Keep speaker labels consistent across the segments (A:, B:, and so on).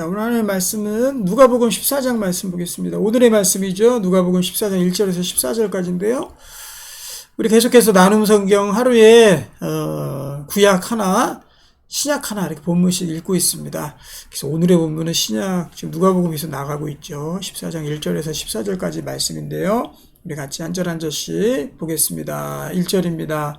A: 자, 오늘 하나님의 말씀은 누가복음 14장 말씀 보겠습니다. 오늘의 말씀이죠. 누가복음 14장 1절에서 14절까지인데요. 우리 계속해서 나눔 성경 하루에 어, 구약 하나, 신약 하나 이렇게 본문씩 읽고 있습니다. 그래서 오늘의 본문은 신약 지금 누가복음에서 나가고 있죠. 14장 1절에서 14절까지 말씀인데요. 우리 같이 한 절 한 절씩 보겠습니다. 1절입니다.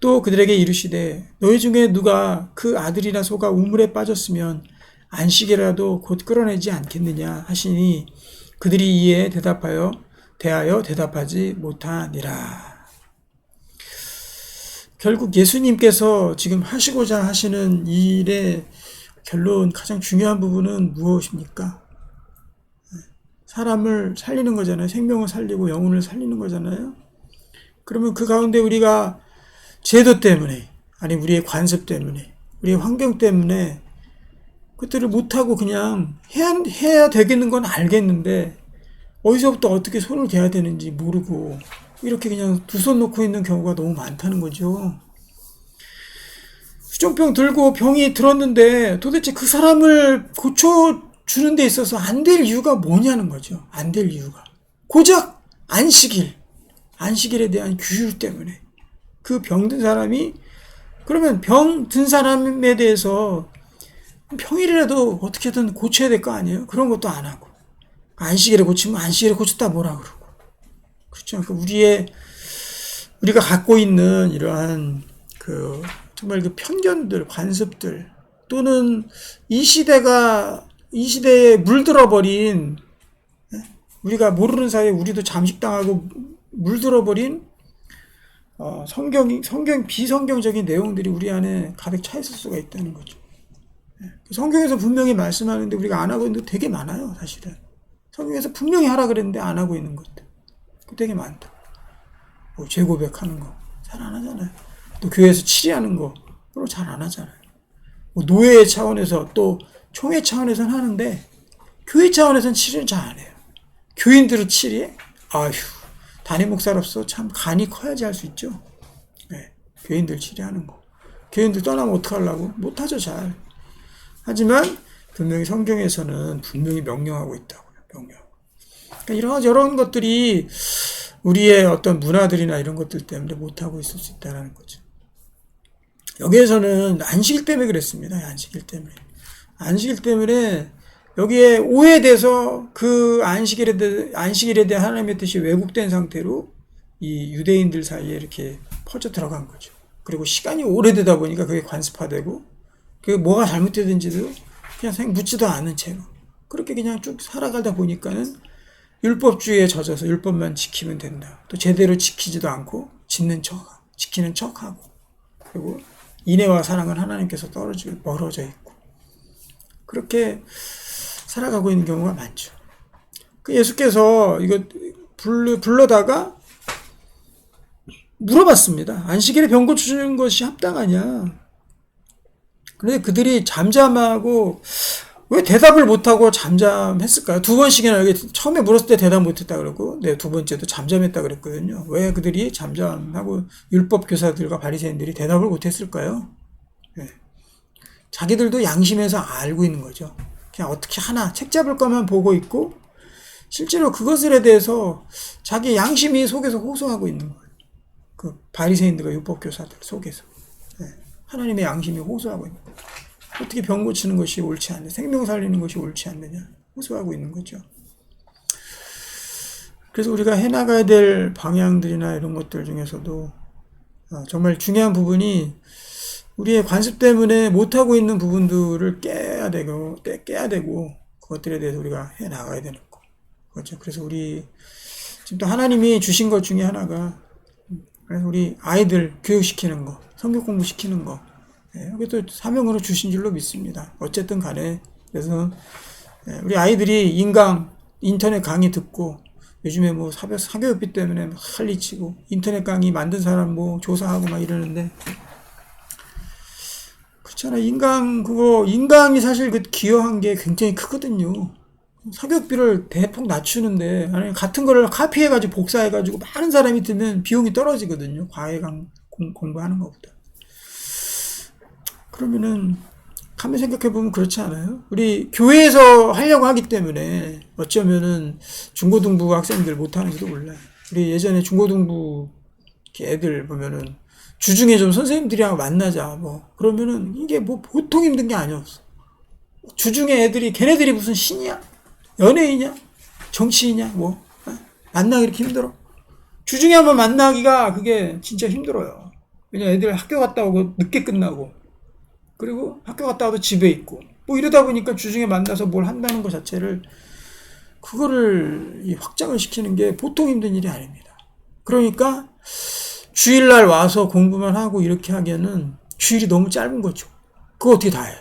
A: 또 그들에게 이르시되 너희 중에 누가 그 아들이나 소가 우물에 빠졌으면 안식이라도 곧 끌어내지 않겠느냐 하시니 그들이 이에 대답하여 대하여 대답하지 못하니라. 결국 예수님께서 지금 하시고자 하시는 일의 결론 가장 중요한 부분은 무엇입니까? 사람을 살리는 거잖아요. 생명을 살리고 영혼을 살리는 거잖아요. 그러면 그 가운데 우리가 제도 때문에, 아니 우리의 관습 때문에, 우리의 환경 때문에 그들을 못하고 그냥 해야, 해야 되겠는 건 알겠는데 어디서부터 어떻게 손을 대야 되는지 모르고 이렇게 그냥 두 손 놓고 있는 경우가 너무 많다는 거죠. 수종병 들고 병이 들었는데 도대체 그 사람을 고쳐주는 데 있어서 안 될 이유가 뭐냐는 거죠. 안 될 이유가. 고작 안식일. 안식일에 대한 규율 때문에. 그 병든 사람이 그러면 병 든 사람에 대해서 평일이라도 어떻게든 고쳐야 될 거 아니에요? 그런 것도 안 하고. 안식일에 고치면 안식일에 고쳤다 뭐라 그러고. 그렇죠. 그 우리의, 우리가 갖고 있는 이러한 그, 정말 그 편견들, 관습들, 또는 이 시대가, 이 시대에 물들어버린, 예? 우리가 모르는 사이에 우리도 잠식당하고 물들어버린 어, 성경, 성경, 비성경적인 내용들이 우리 안에 가득 차 있을 수가 있다는 거죠. 성경에서 분명히 말씀하는데 우리가 안 하고 있는 게 되게 많아요, 사실은. 성경에서 분명히 하라 그랬는데 안 하고 있는 것들. 되게 많다. 뭐, 죄 고백하는 거. 잘 안 하잖아요. 또 교회에서 치리하는 거. 그런 잘 안 하잖아요. 뭐 노예 차원에서 또 총회 차원에서는 하는데, 교회 차원에서는 치리는 잘안 해요. 교인들은 치리해? 아휴, 담임 목사로서 참 간이 커야지 할 수 있죠. 네, 교인들 치리하는 거. 교인들 떠나면 어떡하려고? 못하죠, 잘. 하지만 분명히 성경에서는 분명히 명령하고 있다고요. 명령. 그러니까 이런 이런 것들이 우리의 어떤 문화들이나 이런 것들 때문에 못하고 있을 수 있다는 거죠. 여기에서는 안식일 때문에 그랬습니다. 안식일 때문에. 안식일 때문에 여기에 오해돼서 그 안식일에, 대, 안식일에 대한 하나님의 뜻이 왜곡된 상태로 이 유대인들 사이에 이렇게 퍼져 들어간 거죠. 그리고 시간이 오래되다 보니까 그게 관습화되고 그 뭐가 잘못되든지도 그냥 생 묻지도 않은 채로 그렇게 그냥 쭉 살아가다 보니까는 율법주의에 젖어서 율법만 지키면 된다. 또 제대로 지키지도 않고 짓는 척, 지키는 척하고 그리고 인애와 사랑은 하나님께서 떨어지고 멀어져 있고 그렇게 살아가고 있는 경우가 많죠. 그 예수께서 이거 불러, 불러다가 물어봤습니다. 안식일에 병 고쳐주는 것이 합당하냐? 근데 그들이 잠잠하고 왜 대답을 못하고 잠잠했을까요? 두 번씩이나 여기 처음에 물었을 때 대답 못했다 그러고, 네, 두 번째도 잠잠했다 그랬거든요. 왜 그들이 잠잠하고 율법 교사들과 바리새인들이 대답을 못했을까요? 네. 자기들도 양심에서 알고 있는 거죠. 그냥 어떻게 하나 책 잡을 거만 보고 있고, 실제로 그것에 대해서 자기 양심이 속에서 호소하고 있는 거예요. 그 바리새인들과 율법 교사들 속에서. 하나님의 양심이 호소하고 있는 거예요. 어떻게 병 고치는 것이 옳지 않냐, 생명 살리는 것이 옳지 않느냐, 호소하고 있는 거죠. 그래서 우리가 해나가야 될 방향들이나 이런 것들 중에서도 어, 정말 중요한 부분이 우리의 관습 때문에 못하고 있는 부분들을 깨야 되고, 깨야 되고, 그것들에 대해서 우리가 해 나가야 되는 거. 그렇죠. 그래서 우리, 지금 또 하나님이 주신 것 중에 하나가, 그래서 우리 아이들 교육시키는 거. 성경 공부시키는 거. 예, 여기 또 사명으로 주신 줄로 믿습니다. 어쨌든 간에. 그래서 예, 우리 아이들이 인강, 인터넷 강의 듣고 요즘에 뭐 사교, 사교육비 때문에 막 할리치고 인터넷 강의 만든 사람 뭐 조사하고 막 이러는데 그렇잖아 인강 그거 인강이 사실 그 기여한 게 굉장히 크거든요. 사교육비를 대폭 낮추는데 아니 같은 거를 카피해 가지고 복사해 가지고 많은 사람이 들면 비용이 떨어지거든요. 과외 강 공, 공부하는 것보다. 그러면은 가만 생각해 보면 그렇지 않아요? 우리 교회에서 하려고 하기 때문에 어쩌면은 중고등부 학생들 못 하는지도 몰라요. 우리 예전에 중고등부 애들 보면은 주중에 좀 선생님들이랑 만나자 뭐 그러면은 이게 뭐 보통 힘든 게 아니었어. 주중에 애들이 걔네들이 무슨 신이야? 연예인이야? 정치인이야? 뭐 어? 만나기 이렇게 힘들어? 주중에 한번 만나기가 그게 진짜 힘들어요. 왜냐 애들 학교 갔다 오고 늦게 끝나고 그리고 학교 갔다 와도 집에 있고 뭐 이러다 보니까 주중에 만나서 뭘 한다는 것 자체를 그거를 이 확장을 시키는 게 보통 힘든 일이 아닙니다. 그러니까 주일날 와서 공부만 하고 이렇게 하기에는 주일이 너무 짧은 거죠. 그거 어떻게 다 해?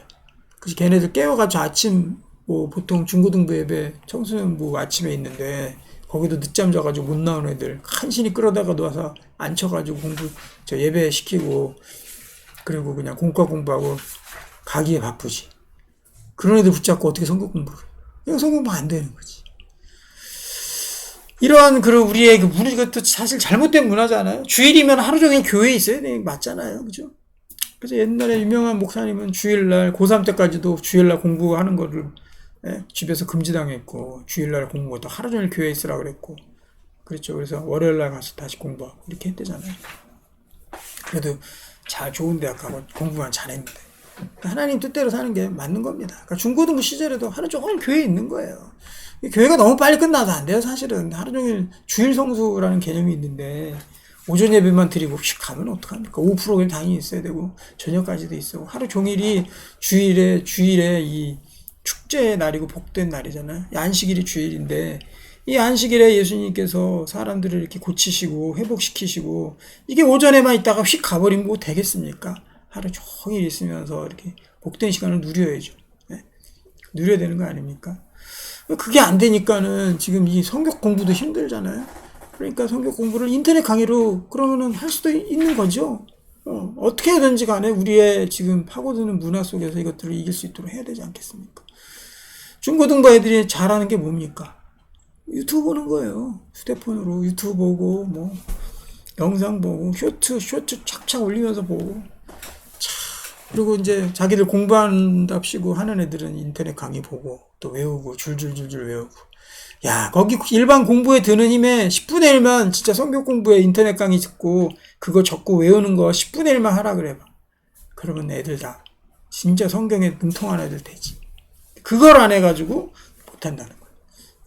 A: 그래서 걔네들 깨워가지고 아침 뭐 보통 중고등부 예배 청소년부 아침에 있는데 거기도 늦잠 자가지고 못 나온 애들 간신히 끌어다가 놓아서 앉혀가지고 공부 저 예배 시키고 그리고 그냥 공과 공부하고 가기에 바쁘지. 그런 애들 붙잡고 어떻게 성경 공부를? 이거 성경 공부 안 되는 거지. 이러한 그런 우리의 그 문화 이것도 사실 잘못된 문화잖아요. 주일이면 하루 종일 교회에 있어야 게 맞잖아요. 그죠? 그래서 옛날에 유명한 목사님은 주일날 고3 때까지도 주일날 공부하는 거를 예, 집에서 금지당했고 주일날 공부도 하루 종일 교회에 있으라 그랬고 그렇죠. 그래서 월요일날 가서 다시 공부하고 이렇게 했대잖아요. 그래도 잘 좋은 대학 가고 공부만 잘했는데 그러니까 하나님 뜻대로 사는 게 맞는 겁니다. 그러니까 중고등부 시절에도 하루 종일 교회에 있는 거예요. 이 교회가 너무 빨리 끝나도 안 돼요, 사실은. 하루 종일 주일 성수라는 개념이 있는데, 오전 예배만 드리고 휙 가면 어떡합니까? 오후 프로그램 당연히 있어야 되고, 저녁까지도 있어고, 하루 종일이 주일에, 주일에 이 축제의 날이고 복된 날이잖아요. 이 안식일이 주일인데, 이 안식일에 예수님께서 사람들을 이렇게 고치시고, 회복시키시고, 이게 오전에만 있다가 휙 가버리면 뭐 되겠습니까? 하루 종일 있으면서 이렇게 복된 시간을 누려야죠. 네? 누려야 되는 거 아닙니까? 그게 안 되니까는 지금 이 성격 공부도 힘들잖아요. 그러니까 성격 공부를 인터넷 강의로 그러면은 할 수도 있는 거죠. 어, 어떻게 해든지 간에 우리의 지금 파고드는 문화 속에서 이것들을 이길 수 있도록 해야 되지 않겠습니까? 중고등부 애들이 잘하는 게 뭡니까? 유튜브 보는 거예요. 휴대폰으로 유튜브 보고 뭐 영상 보고 쇼트 쇼트 착착 올리면서 보고 그리고 이제 자기들 공부한답시고 하는 애들은 인터넷 강의 보고 또 외우고 줄줄줄줄 외우고. 야 거기 일반 공부에 드는 힘에 10분의 1만 진짜 성경 공부에 인터넷 강의 듣고 그거 적고 외우는 거 10분의 1만 하라 그래봐. 그러면 애들 다 진짜 성경에 능통한 애들 되지. 그걸 안 해가지고 못한다는 거예요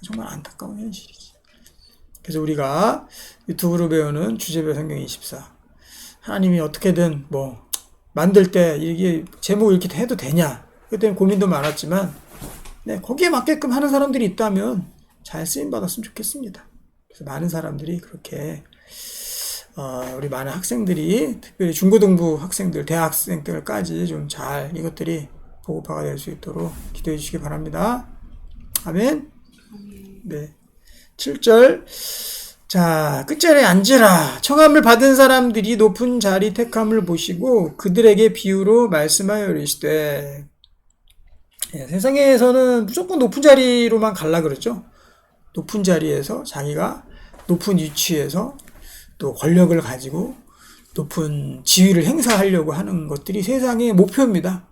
A: 정말 안타까운 현실이지. 그래서 우리가 유튜브로 배우는 주제별 성경 24 하나님이 어떻게든 뭐 만들 때 이게 제목을 이렇게 해도 되냐? 그때 고민도 많았지만 네, 거기에 맞게끔 하는 사람들이 있다면 잘 쓰임 받았으면 좋겠습니다. 그래서 많은 사람들이 그렇게 어, 우리 많은 학생들이 특별히 중고등부 학생들, 대학생들까지 좀 잘 이것들이 보고파가 될 수 있도록 기도해 주시기 바랍니다. 아멘. 네. 7절 자, 끝자리에 앉으라. 청함을 받은 사람들이 높은 자리 택함을 보시고 그들에게 비유로 말씀하여 이르시되 예, 세상에서는 무조건 높은 자리로만 갈라 그러죠. 높은 자리에서 자기가 높은 위치에서 또 권력을 가지고 높은 지위를 행사하려고 하는 것들이 세상의 목표입니다.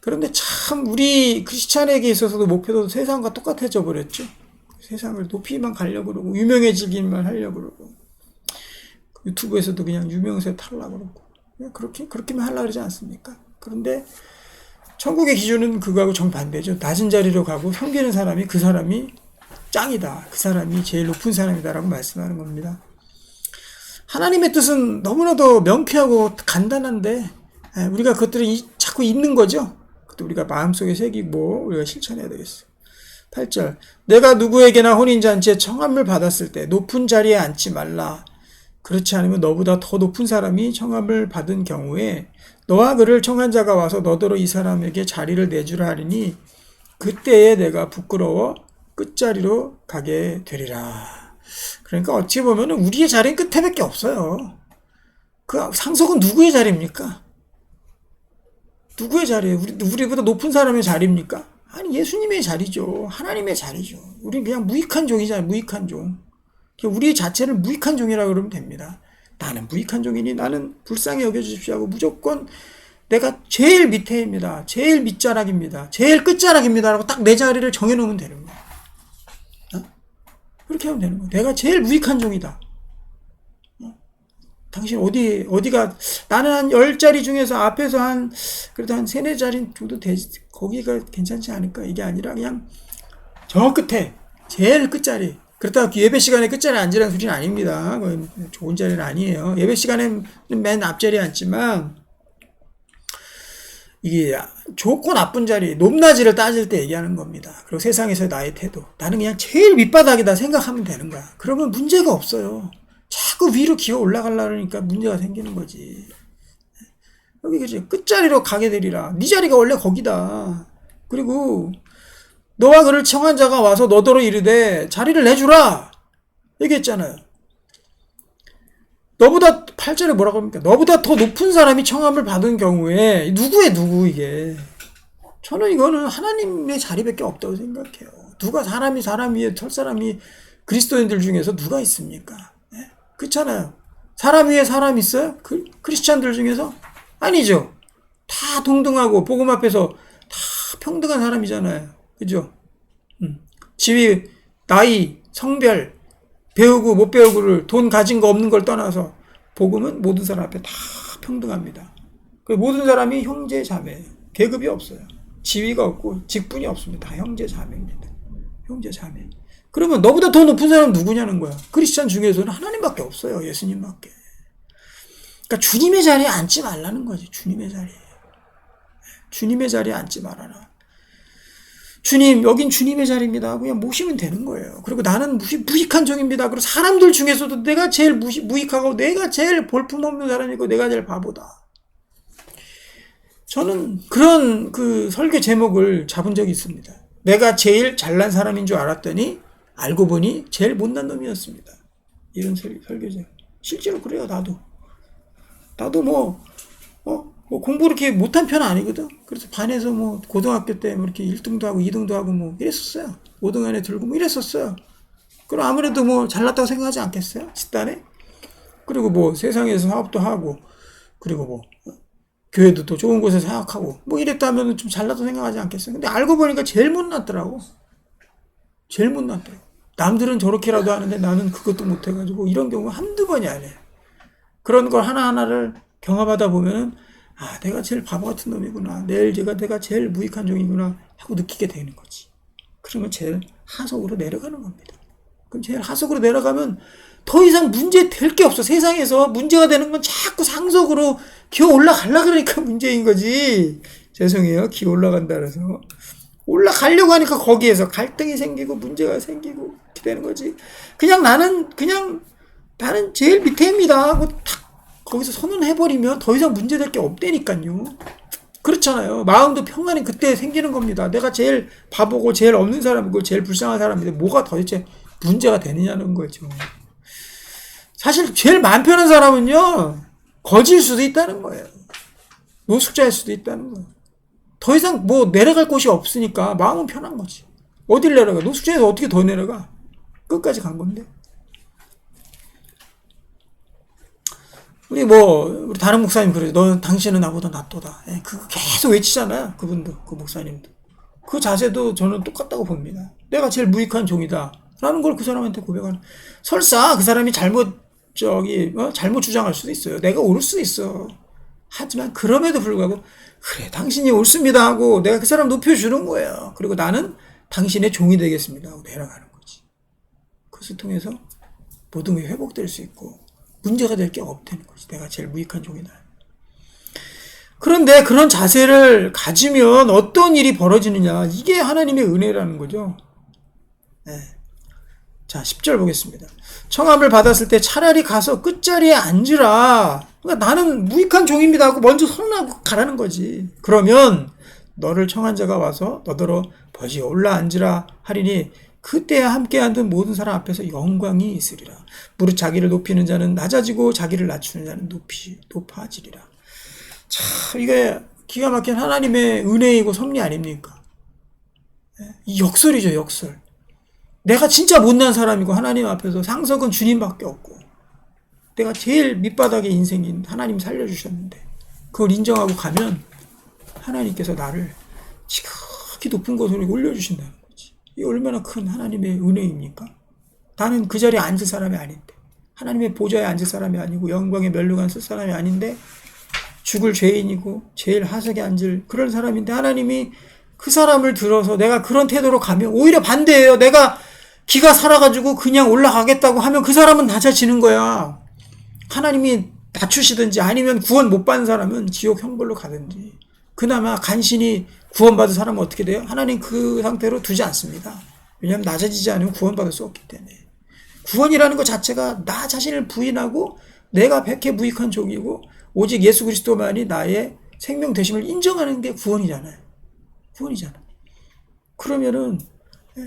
A: 그런데 참 우리 크리스찬에게 있어서도 목표도 세상과 똑같아져 버렸죠. 세상을 높이만 가려고 그러고 유명해지기만 하려고 그러고 유튜브에서도 그냥 유명세 탈라고 그러고 그렇게 그렇게만 하려고 그러지 않습니까? 그런데 천국의 기준은 그거하고 정반대죠. 낮은 자리로 가고 섬기는 사람이 그 사람이 짱이다. 그 사람이 제일 높은 사람이다라고 말씀하는 겁니다. 하나님의 뜻은 너무나도 명쾌하고 간단한데 우리가 그것들을 자꾸 잊는 거죠. 그것도 우리가 마음속에 새기고 우리가 실천해야 되겠어요. 8절 내가 누구에게나 혼인잔치에 청함을 받았을 때 높은 자리에 앉지 말라. 그렇지 않으면 너보다 더 높은 사람이 청함을 받은 경우에 너와 그를 청한 자가 와서 너더러 이 사람에게 자리를 내주라 하리니 그때에 내가 부끄러워 끝자리로 가게 되리라. 그러니까 어찌 보면 우리의 자리는 끝에밖에 없어요. 그 상속은 누구의 자리입니까? 누구의 자리예요? 우리, 우리보다 높은 사람의 자리입니까? 아니 예수님의 자리죠. 하나님의 자리죠. 우리 그냥 무익한 종이잖아요. 무익한 종. 우리 자체를 무익한 종이라고 그러면 됩니다. 나는 무익한 종이니 나는 불쌍히 여겨주십시오 하고 무조건 내가 제일 밑에입니다. 제일 밑자락입니다. 제일 끝자락입니다. 라고 딱 내 자리를 정해놓으면 되는 거야. 어? 그렇게 하면 되는 거야. 내가 제일 무익한 종이다. 어? 당신 어디, 어디가, 나는 한 10자리 중에서 앞에서 한, 그래도 한 3, 4자리 정도 되지, 거기가 괜찮지 않을까? 이게 아니라 그냥 저 끝에, 제일 끝자리. 그렇다고 예배 시간에 끝자리에 앉으라는 소리는 아닙니다. 좋은 자리는 아니에요. 예배 시간에는 맨 앞자리에 앉지만, 이게 좋고 나쁜 자리, 높낮이를 따질 때 얘기하는 겁니다. 그리고 세상에서 나의 태도. 나는 그냥 제일 밑바닥이다 생각하면 되는 거야. 그러면 문제가 없어요. 자꾸 위로 기어 올라가려고 하니까 문제가 생기는 거지. 여기 그지 끝자리로 가게 되리라. 네 자리가 원래 거기다. 그리고 너와 그를 청한 자가 와서 너더러 이르되 자리를 내주라. 얘기했잖아요. 너보다 8절에 뭐라고 합니까? 너보다 더 높은 사람이 청함을 받은 경우에 누구의 누구 이게 저는 이거는 하나님의 자리밖에 없다고 생각해요. 누가 사람이 사람 위에 털 사람이 그리스도인들 중에서 누가 있습니까? 네? 그렇잖아요. 사람 위에 사람 있어요? 그, 크리스찬들 중에서 아니죠. 다 동등하고 복음 앞에서 다 평등한 사람이잖아요. 그죠? 음. 지위, 나이, 성별, 배우고 못 배우고를 돈 가진 거 없는 걸 떠나서 복음은 모든 사람 앞에 다 평등합니다. 그 모든 사람이 형제 자매예요. 계급이 없어요. 지위가 없고 직분이 없습니다. 다 형제 자매입니다. 형제 자매. 그러면 너보다 더 높은 사람 누구냐는 거야. 크리스찬 중에서는 하나님밖에 없어요. 예수님밖에. 그러니까 주님의 자리에 앉지 말라는 거지. 주님의 자리에. 주님의 자리에 앉지 말아라. 주님, 여긴 주님의 자리입니다. 그냥 모시면 되는 거예요. 그리고 나는 무시, 무익한 종입니다. 그리고 사람들 중에서도 내가 제일 무시, 무익하고 내가 제일 볼품없는 사람이고 내가 제일 바보다. 저는 그런 그 설교 제목을 잡은 적이 있습니다. 내가 제일 잘난 사람인 줄 알았더니 알고 보니 제일 못난 놈이었습니다. 이런 설교제. 실제로 그래요, 나도. 나도 뭐, 어, 뭐 공부 그렇게 못한 편은 아니거든. 그래서 반에서 뭐 고등학교 때 뭐 이렇게 1등도 하고 2등도 하고 뭐 이랬었어요. 5등 안에 들고 뭐 이랬었어요. 그럼 아무래도 뭐 잘났다고 생각하지 않겠어요? 집단에? 그리고 뭐 세상에서 사업도 하고 그리고 뭐 교회도 또 좋은 곳에 생각하고 뭐 이랬다면 좀 잘났다고 생각하지 않겠어요? 근데 알고 보니까 제일 못났더라고. 제일 못났더라고. 남들은 저렇게라도 하는데 나는 그것도 못해가지고 이런 경우가 한두 번이 아니에요. 그런 걸 하나하나를 경험하다 보면은 아, 내가 제일 바보 같은 놈이구나. 내일 제가 내가 제일 무익한 종이구나 하고 느끼게 되는 거지. 그러면 제일 하속으로 내려가는 겁니다. 그럼 제일 하속으로 내려가면 더 이상 문제 될 게 없어. 세상에서 문제가 되는 건 자꾸 상속으로 기어 올라가려 그러니까 문제인 거지. 죄송해요. 기어 올라간다 그래서. 올라가려고 하니까 거기에서 갈등이 생기고 문제가 생기고 이렇게 되는 거지. 그냥 나는 그냥 나는 제일 밑에입니다 하고 탁 거기서 선언해버리면 더 이상 문제될 게 없다니까요. 그렇잖아요. 마음도 평안이 그때 생기는 겁니다. 내가 제일 바보고 제일 없는 사람이고 제일 불쌍한 사람인데 뭐가 도대체 문제가 되느냐는 거죠. 사실 제일 마음 편한 사람은요, 거질 수도 있다는 거예요. 노숙자일 수도 있다는 거예요. 더 이상 뭐 내려갈 곳이 없으니까 마음은 편한 거지. 어딜 내려가? 노숙자에서 어떻게 더 내려가? 끝까지 간 건데. 우리 뭐 우리 다른 목사님 그래. 너 당신은 나보다 낫도다. 예, 그 계속 외치잖아요. 그분도 그 목사님도. 그 자세도 저는 똑같다고 봅니다. 내가 제일 무익한 종이다. 라는 걸 그 사람한테 고백하는. 설사 그 사람이 잘못 저기 어? 잘못 주장할 수도 있어요. 내가 옳을 수도 있어. 하지만 그럼에도 불구하고 그래 당신이 옳습니다 하고 내가 그 사람 높여주는 거예요. 그리고 나는 당신의 종이 되겠습니다 하고 내려가는 거지. 그것을 통해서 모든 게 회복될 수 있고 문제가 될 게 없다는 거지. 내가 제일 무익한 종이다. 그런데 그런 자세를 가지면 어떤 일이 벌어지느냐. 이게 하나님의 은혜라는 거죠. 네. 자, 10절 보겠습니다. 청함을 받았을 때 차라리 가서 끝자리에 앉으라. 그러니까 나는 무익한 종입니다 하고 먼저 선언하고 가라는 거지. 그러면 너를 청한 자가 와서 너더러 버지 올라 앉으라 하리니 그때 함께 앉은 모든 사람 앞에서 영광이 있으리라. 무릇 자기를 높이는 자는 낮아지고 자기를 낮추는 자는 높이 높아지리라. 참 이게 기가 막힌 하나님의 은혜이고 섭리 아닙니까? 예, 이 역설이죠, 역설. 내가 진짜 못난 사람이고 하나님 앞에서 상석은 주님밖에 없고 내가 제일 밑바닥의 인생인 하나님 살려주셨는데 그걸 인정하고 가면 하나님께서 나를 지극히 높은 곳으로 올려주신다는 거지. 이 얼마나 큰 하나님의 은혜입니까? 나는 그 자리에 앉을 사람이 아닌데 하나님의 보좌에 앉을 사람이 아니고 영광의 멸류관 쓸 사람이 아닌데 죽을 죄인이고 제일 하석에 앉을 그런 사람인데 하나님이 그 사람을 들어서 내가 그런 태도로 가면 오히려 반대예요. 내가 기가 살아가지고 그냥 올라가겠다고 하면 그 사람은 낮아지는 거야. 하나님이 낮추시든지 아니면 구원 못 받는 사람은 지옥 형벌로 가든지. 그나마 간신히 구원받은 사람은 어떻게 돼요? 하나님 그 상태로 두지 않습니다. 왜냐하면 낮아지지 않으면 구원받을 수 없기 때문에. 구원이라는 것 자체가 나 자신을 부인하고 내가 백해 무익한 종이고 오직 예수 그리스도만이 나의 생명 되심을 인정하는 게 구원이잖아요. 구원이잖아. 그러면은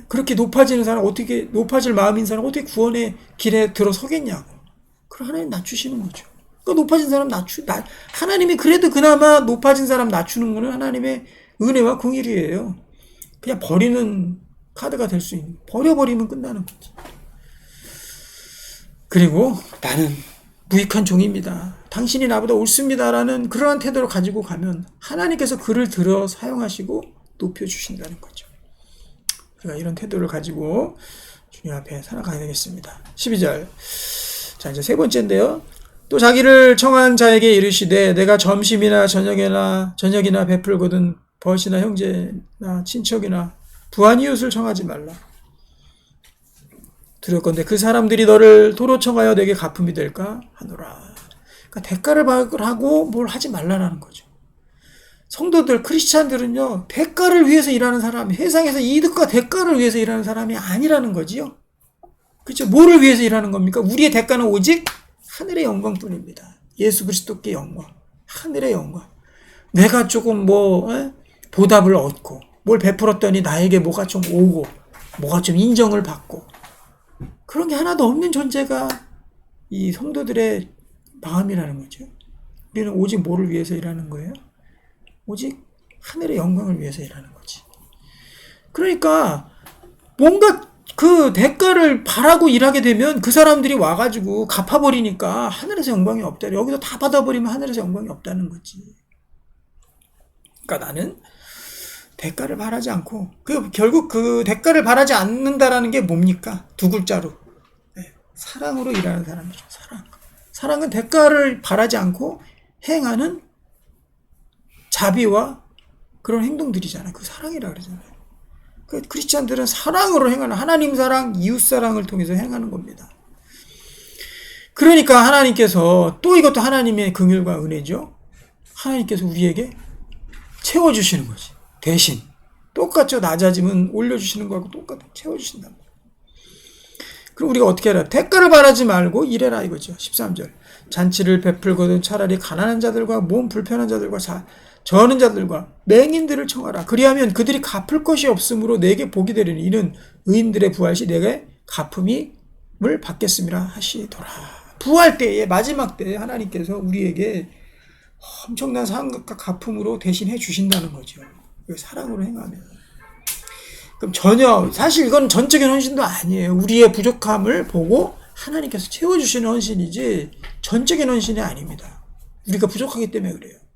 A: 그렇게 높아지는 사람 어떻게 높아질 마음인 사람 어떻게 구원의 길에 들어서겠냐고. 그럼 하나님 낮추시는 거죠. 그 높아진 사람 낮추 나, 하나님이 그래도 그나마 높아진 사람 낮추는 거는 하나님의 은혜와 공일이에요. 그냥 버리는 카드가 될 수 있는 버려버리면 끝나는 거지. 그리고 나는 무익한 종입니다. 당신이 나보다 옳습니다라는 그러한 태도를 가지고 가면 하나님께서 그를 들어 사용하시고 높여주신다는 거죠. 우리가 이런 태도를 가지고 주님 앞에 살아가야 되겠습니다. 12절. 자, 이제 세 번째인데요. 또 자기를 청한 자에게 이르시되 내가 점심이나 저녁이나 저녁이나 베풀거든 벗이나 형제나 친척이나 부한 이웃을 청하지 말라. 들었건데 그 사람들이 너를 도로 청하여 내게 갚음이 될까 하노라. 그러니까 대가를 받으라고 뭘 하지 말라라는 거죠. 성도들 크리스찬들은요 대가를 위해서 일하는 사람, 세상에서 이득과 대가를 위해서 일하는 사람이 아니라는 거지요. 그렇죠? 뭐를 위해서 일하는 겁니까? 우리의 대가는 오직 하늘의 영광뿐입니다. 예수 그리스도께 영광, 하늘의 영광. 내가 조금 뭐 에? 보답을 얻고 뭘 베풀었더니 나에게 뭐가 좀 오고 뭐가 좀 인정을 받고 그런 게 하나도 없는 존재가 이 성도들의 마음이라는 거죠. 우리는 오직 뭐를 위해서 일하는 거예요? 오직 하늘의 영광을 위해서 일하는 거지. 그러니까 뭔가 그 대가를 바라고 일하게 되면 그 사람들이 와가지고 갚아버리니까 하늘에서 영광이 없다. 여기서 다 받아버리면 하늘에서 영광이 없다는 거지. 그러니까 나는 대가를 바라지 않고 그 결국 그 대가를 바라지 않는다라는 게 뭡니까? 두 글자로 네, 사랑으로 일하는 사람이죠. 사랑. 사랑은 대가를 바라지 않고 행하는 자비와 그런 행동들이잖아요. 그 사랑이라 그러잖아요. 그 크리스찬들은 사랑으로 행하는 하나님 사랑, 이웃 사랑을 통해서 행하는 겁니다. 그러니까 하나님께서 또 이것도 하나님의 긍휼과 은혜죠. 하나님께서 우리에게 채워 주시는 거지. 대신 똑같죠. 낮아지면 올려 주시는 거하고 똑같아. 채워 주신다. 그럼 우리가 어떻게 해라? 대가를 바라지 말고 일해라 이거죠. 13절. 잔치를 베풀거든 차라리 가난한 자들과 몸 불편한 자들과 자, 저는 자들과 맹인들을 청하라. 그리하면 그들이 갚을 것이 없으므로 내게 복이 되리니 이는 의인들의 부활 시 내게 갚음이을 받겠음이라 하시더라. 부활 때에 마지막 때에 하나님께서 우리에게 엄청난 상급과 갚음으로 대신해 주신다는 거죠. 사랑으로 행하면. 그럼 전혀 사실 이건 전적인 헌신도 아니에요. 우리의 부족함을 보고 하나님께서 채워주시는 헌신이지 전적인 헌신이 아닙니다. 우리가 부족하기 때문에 그래요.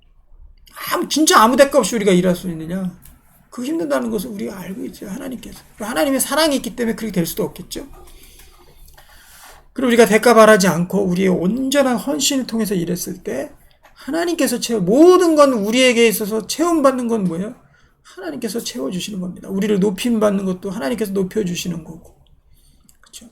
A: 아무 진짜 아무 대가 없이 우리가 일할 수 있느냐? 그 힘든다는 것을 우리가 알고 있죠. 하나님께서. 하나님의 사랑이 있기 때문에 그렇게 될 수도 없겠죠. 그리고 우리가 대가 바라지 않고 우리의 온전한 헌신을 통해서 일했을 때 하나님께서 채워 모든 건 우리에게 있어서 체험받는 건 뭐예요? 하나님께서 채워 주시는 겁니다. 우리를 높임 받는 것도 하나님께서 높여 주시는 거고. 그렇죠?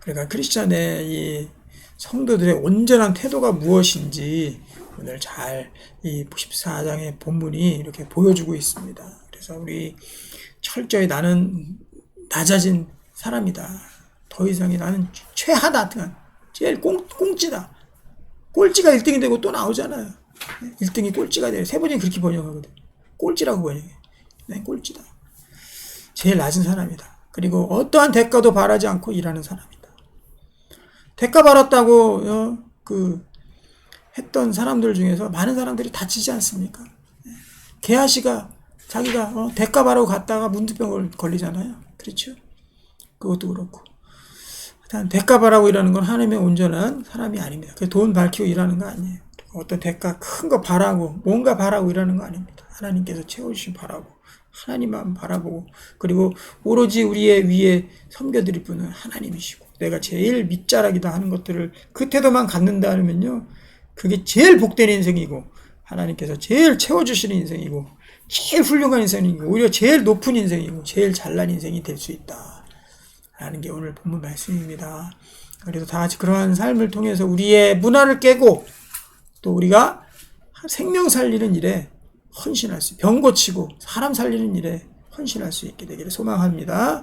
A: 그러니까 크리스찬의 이 성도들의 온전한 태도가 무엇인지 오늘 잘 이 14장의 본문이 이렇게 보여주고 있습니다. 그래서 우리 철저히 나는 낮아진 사람이다. 더 이상이 나는 최하다. 제일 꽁, 꽁찌다. 꼴찌가 1등이 되고 또 나오잖아요. 1등이 꼴찌가 돼요. 세 번째 그렇게 번역하거든. 꼴찌라고 번역해. 난 꼴찌다. 제일 낮은 사람이다. 그리고 어떠한 대가도 바라지 않고 일하는 사람이다. 대가 받았다고 어, 그 했던 사람들 중에서 많은 사람들이 다치지 않습니까? 예. 개아 씨가 자기가 어, 대가 바라고 갔다가 문두병을 걸리잖아요. 그렇죠? 그것도 그렇고. 일단 대가 바라고 일하는 건 하나님의 온전한 사람이 아닙니다. 그돈 밝히고 일하는 거 아니에요. 어떤 대가 큰 거 바라고 뭔가 바라고 일하는 거 아닙니다. 하나님께서 채워주신 바라고 하나님만 바라보고 그리고 오로지 우리의 위에 섬겨드릴 분은 하나님이시고 내가 제일 밑자락이다 하는 것들을 그 태도만 갖는다 하면요 그게 제일 복된 인생이고 하나님께서 제일 채워주시는 인생이고 제일 훌륭한 인생이고 오히려 제일 높은 인생이고 제일 잘난 인생이 될 수 있다 라는 게 오늘 본문 말씀입니다. 그래서 다 같이 그러한 삶을 통해서 우리의 문화를 깨고 또 우리가 생명 살리는 일에 헌신할 수, 병 고치고 사람 살리는 일에 헌신할 수 있게 되기를 소망합니다.